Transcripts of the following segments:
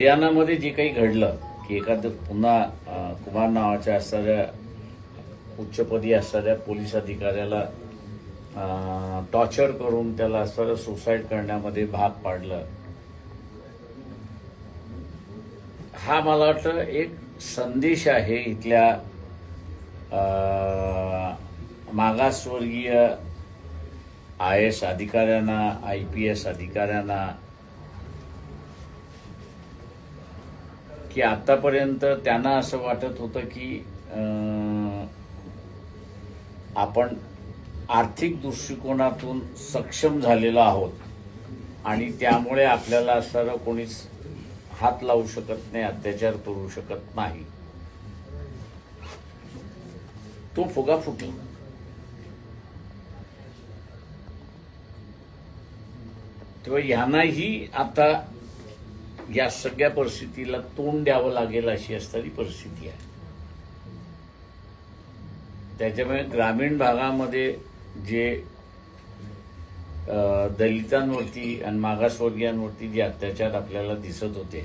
हरियाणामध्ये जे काही घडलं की एखादं पुन्हा कुमार नावाच्या असणाऱ्या उच्चपदी असणाऱ्या पोलीस अधिकाऱ्याला टॉर्चर करून त्याला असणारं सुसाईड करण्यामध्ये भाग पाडलं. हा मला वाटतं एक संदेश आहे इथल्या मागासवर्गीय आय एस अधिकाऱ्यांना आय पी एस अधिकाऱ्यांना की आतापर्यंत त्यांना असं वाटत होतं की आपण आर्थिक दृष्टिकोनातून सक्षम झालेलो आहोत आणि त्यामुळे आपल्याला असणारं कोणीच हात लावू शकत नाही अत्याचार करू शकत नाही. तो फुगा फुटला तेव्हा यांनाही आता या सगळ्या परिस्थितीला तोंड द्यावं लागेल अशी असणारी परिस्थिती आहे. त्याच्यामुळे ग्रामीण भागामध्ये जे दलितांवरती आणि मागासवर्गीयांवरती जे अत्याचार आपल्याला दिसत होते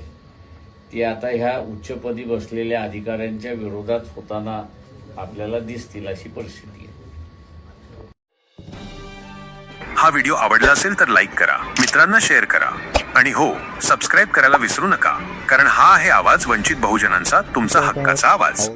ते आता ह्या उच्चपदी बसलेल्या अधिकाऱ्यांच्या विरोधात होताना आपल्याला दिसतील अशी परिस्थिती आहे. हा व्हिडिओ आवडला असेल तर लाईक करा मित्रांना शेअर करा. आणि हो सबस्क्राईब करायला विसरू नका कारण हा आहे आवाज वंचित बहुजनांचा तुमचा हक्काचा आवाज.